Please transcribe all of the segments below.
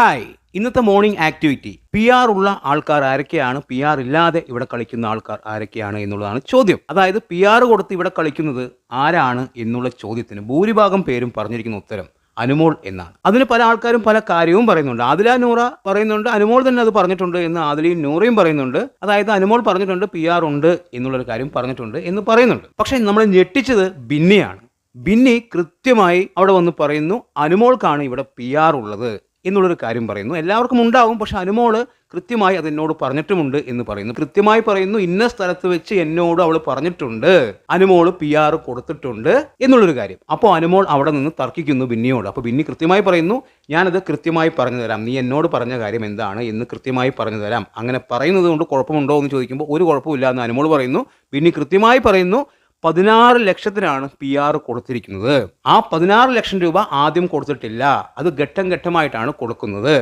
Hi. ഇന്നത്തെ morning activity P R ഉള്ള ആൾക്കാർ ആരൊക്കെയാണ്? പി ആർ ഇല്ലാതെ ഇവിടെ കളിക്കുന്ന ആൾക്കാർ ആരൊക്കെയാണ് എന്നുള്ളതാണ് ചോദ്യം. അതായത് പി ആർ കൊടുത്ത് ഇവിടെ കളിക്കുന്നത് ആരാണ് എന്നുള്ള ചോദ്യത്തിന് ഭൂരിഭാഗം പേരും പറഞ്ഞിരിക്കുന്ന ഉത്തരം അനുമോൾ എന്നാണ്. അതിന് പല ആൾക്കാരും പല കാര്യവും പറയുന്നുണ്ട്. ആദില നൂറ പറയുന്നുണ്ട്. അനുമോൾ തന്നെ അത് പറഞ്ഞിട്ടുണ്ട് എന്ന് ആദിലയും നൂറയും പറയുന്നുണ്ട്. അതായത് അനുമോൾ പറഞ്ഞിട്ടുണ്ട് പി ആർ ഉണ്ട് എന്നുള്ളൊരു കാര്യം പറഞ്ഞിട്ടുണ്ട് എന്ന് പറയുന്നുണ്ട്. പക്ഷേ നമ്മൾ ഞെട്ടിച്ചത് ബിന്നിയാണ്. ബിന്നി കൃത്യമായി അവിടെ വന്ന് പറയുന്നു അനുമോൾക്കാണ് ഇവിടെ പി ആർ ഉള്ളത്. എന്നുള്ളൊരു കാര്യം പറയുന്നു. എല്ലാവർക്കും ഉണ്ടാവും പക്ഷെ അനുമോൾ കൃത്യമായി അതെന്നോട് പറഞ്ഞിട്ടുമുണ്ട് എന്ന് പറയുന്നു. കൃത്യമായി പറയുന്നു ഇന്ന സ്ഥലത്ത് വെച്ച് എന്നോട് അവൾ പറഞ്ഞിട്ടുണ്ട്. അനുമോൾ പി ആർ കൊടുത്തിട്ടുണ്ട് എന്നുള്ളൊരു കാര്യം. അപ്പോൾ അനുമോൾ അവിടെ നിന്ന് തർക്കിക്കുന്നു ബിന്നിയോട്. അപ്പോൾ ബിന്നി കൃത്യമായി പറയുന്നു ഞാനത് കൃത്യമായി പറഞ്ഞു തരാം നീ എന്നോട് പറഞ്ഞ കാര്യം എന്താണ് എന്ന് കൃത്യമായി പറഞ്ഞു തരാം അങ്ങനെ പറയുന്നത് കൊണ്ട് കുഴപ്പമുണ്ടോ എന്ന് ചോദിക്കുമ്പോൾ ഒരു കുഴപ്പമില്ല എന്ന് അനുമോൾ പറയുന്നു. ബിന്നി കൃത്യമായി പറയുന്നു പതിനാറ് ലക്ഷത്തിനാണ് പി ആർ കൊടുത്തിരിക്കുന്നത്. ആ പതിനാറ് ലക്ഷം രൂപ ആദ്യം കൊടുത്തിട്ടില്ല. അത് ഘട്ടം ഘട്ടമായിട്ടാണ് കൊടുക്കുന്നത്.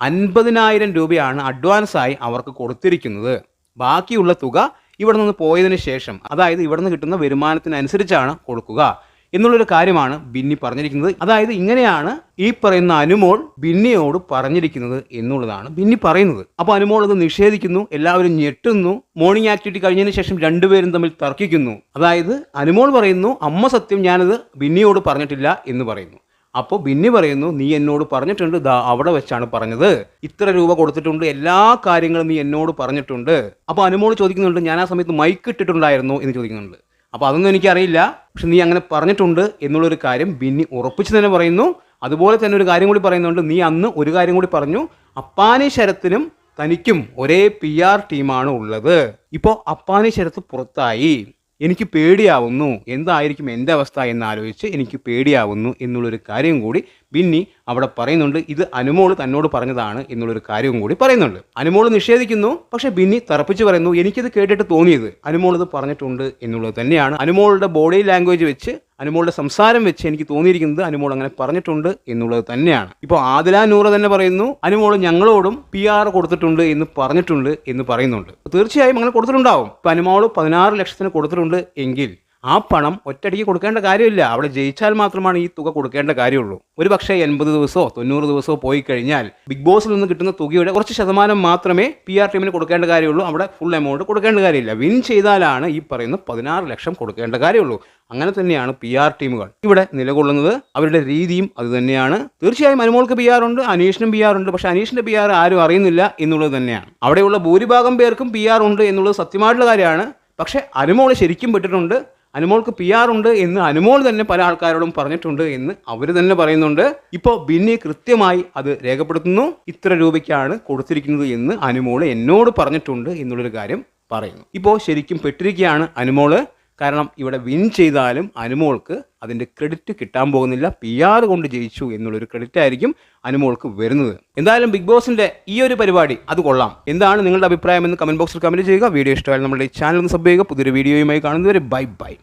അൻപതിനായിരം രൂപയാണ് അഡ്വാൻസായി അവർക്ക് കൊടുത്തിരിക്കുന്നത്. ബാക്കിയുള്ള തുക ഇവിടെ നിന്ന് പോയതിന് ശേഷം അതായത് ഇവിടെ നിന്ന് കിട്ടുന്ന വരുമാനത്തിനനുസരിച്ചാണ് കൊടുക്കുക. എന്നുള്ളൊരു കാര്യമാണ് ബിന്നി പറഞ്ഞിരിക്കുന്നത്. അതായത് ഇങ്ങനെയാണ് ഈ പറയുന്ന അനുമോൾ ബിന്നിയോട് പറഞ്ഞിരിക്കുന്നത് എന്നുള്ളതാണ് ബിന്നി പറയുന്നത്. അപ്പോൾ അനുമോൾ അത് നിഷേധിക്കുന്നു എല്ലാവരും ഞെട്ടുന്നു മോർണിംഗ് ആക്ടിവിറ്റി കഴിഞ്ഞതിന് ശേഷം രണ്ടുപേരും തമ്മിൽ തർക്കിക്കുന്നു. അതായത് അനുമോൾ പറയുന്നു അമ്മ സത്യം ഞാനത് ബിന്നിയോട് പറഞ്ഞിട്ടില്ല എന്ന് പറയുന്നു. അപ്പോൾ ബിന്നി പറയുന്നു നീ എന്നോട് പറഞ്ഞിട്ടുണ്ട് ദാ അവിടെ വെച്ചാണ് പറഞ്ഞത്. ഇത്ര രൂപ കൊടുത്തിട്ടുണ്ട് എല്ലാ കാര്യങ്ങളും നീ എന്നോട് പറഞ്ഞിട്ടുണ്ട്. അപ്പോൾ അനുമോൾ ചോദിക്കുന്നുണ്ട് ഞാൻ ആ സമയത്ത് മൈക്ക് ഇട്ടിട്ടുണ്ടായിരുന്നു എന്ന് ചോദിക്കുന്നുണ്ട്. അപ്പോൾ അതൊന്നും എനിക്കറിയില്ല. പക്ഷെ നീ അങ്ങനെ പറഞ്ഞിട്ടുണ്ട് എന്നുള്ളൊരു കാര്യം ബിന്നി ഉറപ്പിച്ച് തന്നെ പറയുന്നു. അതുപോലെ തന്നെ ഒരു കാര്യം കൂടി പറയുന്നുണ്ട്. നീ അന്ന് ഒരു കാര്യം കൂടി പറഞ്ഞു. അപ്പാനി ശരത്തിനും തനിക്കും ഒരേ പി ആർ ടീമാണ് ഉള്ളത്. ഇപ്പോൾ അപ്പാനി ശരത്ത് പുറത്തായി. എനിക്ക് പേടിയാവുന്നു. എന്തായിരിക്കും എന്റെ അവസ്ഥ എന്നാലോചിച്ച് എനിക്ക് പേടിയാവുന്നു എന്നുള്ളൊരു കാര്യം കൂടി ബിന്നി അവിടെ പറയുന്നുണ്ട് ഇത് അനുമോൾ തന്നോട് പറഞ്ഞതാണ് എന്നുള്ളൊരു കാര്യവും കൂടി പറയുന്നുണ്ട്. അനുമോൾ നിഷേധിക്കുന്നു പക്ഷെ ബിന്നി തറപ്പിച്ച് പറയുന്നു എനിക്കിത് കേട്ടിട്ട് തോന്നിയത്. അനുമോൾ ഇത് പറഞ്ഞിട്ടുണ്ട് എന്നുള്ളത് തന്നെയാണ്. അനുമോളുടെ ബോഡി ലാംഗ്വേജ് വെച്ച് അനുമോളുടെ സംസാരം വെച്ച് എനിക്ക് തോന്നിയിരിക്കുന്നത് അനുമോൾ അങ്ങനെ പറഞ്ഞിട്ടുണ്ട് എന്നുള്ളത് തന്നെയാണ്. ഇപ്പോൾ ആദില നൂറ തന്നെ പറയുന്നു അനുമോൾ ഞങ്ങളോടും പി ആർ കൊടുത്തിട്ടുണ്ട് എന്ന് പറഞ്ഞിട്ടുണ്ട് എന്ന് പറയുന്നുണ്ട്. തീർച്ചയായും അങ്ങനെ കൊടുത്തിട്ടുണ്ടാവും. ഇപ്പം അനുമോൾ പതിനാറ് ലക്ഷത്തിന് കൊടുത്തിട്ടുണ്ട് എങ്കിൽ ആ പണം ഒറ്റയടിക്ക് കൊടുക്കേണ്ട കാര്യമില്ല. അവിടെ ജയിച്ചാൽ മാത്രമാണ് ഈ തുക കൊടുക്കേണ്ട കാര്യമുള്ളൂ. ഒരു പക്ഷേ എൺപത് ദിവസമോ തൊണ്ണൂറ് ദിവസമോ പോയി കഴിഞ്ഞാൽ ബിഗ് ബോസിൽ നിന്ന് കിട്ടുന്ന തുകയുടെ കുറച്ച് ശതമാനം മാത്രമേ പി ആർ ടീമിന് കൊടുക്കേണ്ട കാര്യമുള്ളൂ. അവിടെ ഫുൾ എമൗണ്ട് കൊടുക്കേണ്ട കാര്യമില്ല. വിൻ ചെയ്താലാണ് ഈ പറയുന്ന പതിനാറ് ലക്ഷം കൊടുക്കേണ്ട കാര്യമുള്ളൂ. അങ്ങനെ തന്നെയാണ് പി ആർ ടീമുകൾ. ഇവിടെ നിലകൊള്ളുന്നത് അവരുടെ രീതിയും അത് തന്നെയാണ്. തീർച്ചയായും അനുമോൾക്ക് പി ആർ ഉണ്ട് അനീഷിനും പി ആർ ഉണ്ട് പക്ഷേ അനീഷിന്റെ പി ആർ ആരും അറിയുന്നില്ല എന്നുള്ളത് തന്നെയാണ്. അവിടെയുള്ള ഭൂരിഭാഗം പേർക്കും പി ആർ ഉണ്ട് എന്നുള്ളത് സത്യമായിട്ടുള്ള കാര്യമാണ്. പക്ഷേ അനുമോൾ ശരിക്കും പെട്ടിട്ടുണ്ട്. അനുമോൾക്ക് പി ആർ ഉണ്ട് എന്ന് അനുമോൾ തന്നെ പല ആൾക്കാരോടും പറഞ്ഞിട്ടുണ്ട് എന്ന് അവർ തന്നെ പറയുന്നുണ്ട്. ഇപ്പോൾ ബിന്നി കൃത്യമായി അത് രേഖപ്പെടുത്തുന്നു. ഇത്ര രൂപയ്ക്കാണ് കൊടുത്തിരിക്കുന്നത് എന്ന് അനുമോൾ എന്നോട് പറഞ്ഞിട്ടുണ്ട് എന്നുള്ളൊരു കാര്യം പറയുന്നു. ഇപ്പോൾ ശരിക്കും പെട്ടിരിക്കുകയാണ് അനുമോൾ. കാരണം ഇവിടെ വിൻ ചെയ്താലും അനുമോൾക്ക് അതിന്റെ ക്രെഡിറ്റ് കിട്ടാൻ പോകുന്നില്ല. പി ആർ കൊണ്ട് ജയിച്ചു എന്നുള്ളൊരു ക്രെഡിറ്റ് ആയിരിക്കും അനുമോൾക്ക് വരുന്നത്. എന്തായാലും ബിഗ് ബോസിന്റെ ഈ ഒരു പരിപാടി അത് കൊള്ളാം. എന്താണ് നിങ്ങളുടെ അഭിപ്രായം എന്ന് കമന്റ് ബോക്സിൽ കമന്റ് ചെയ്യുക. വീഡിയോ ഇഷ്ടമായാലും നമ്മുടെ ഈ ചാനൽ ഒന്ന് സബ് ചെയ്യുക. പുതിയൊരു വീഡിയോയുമായി കാണുന്നവരെ ബൈ ബൈ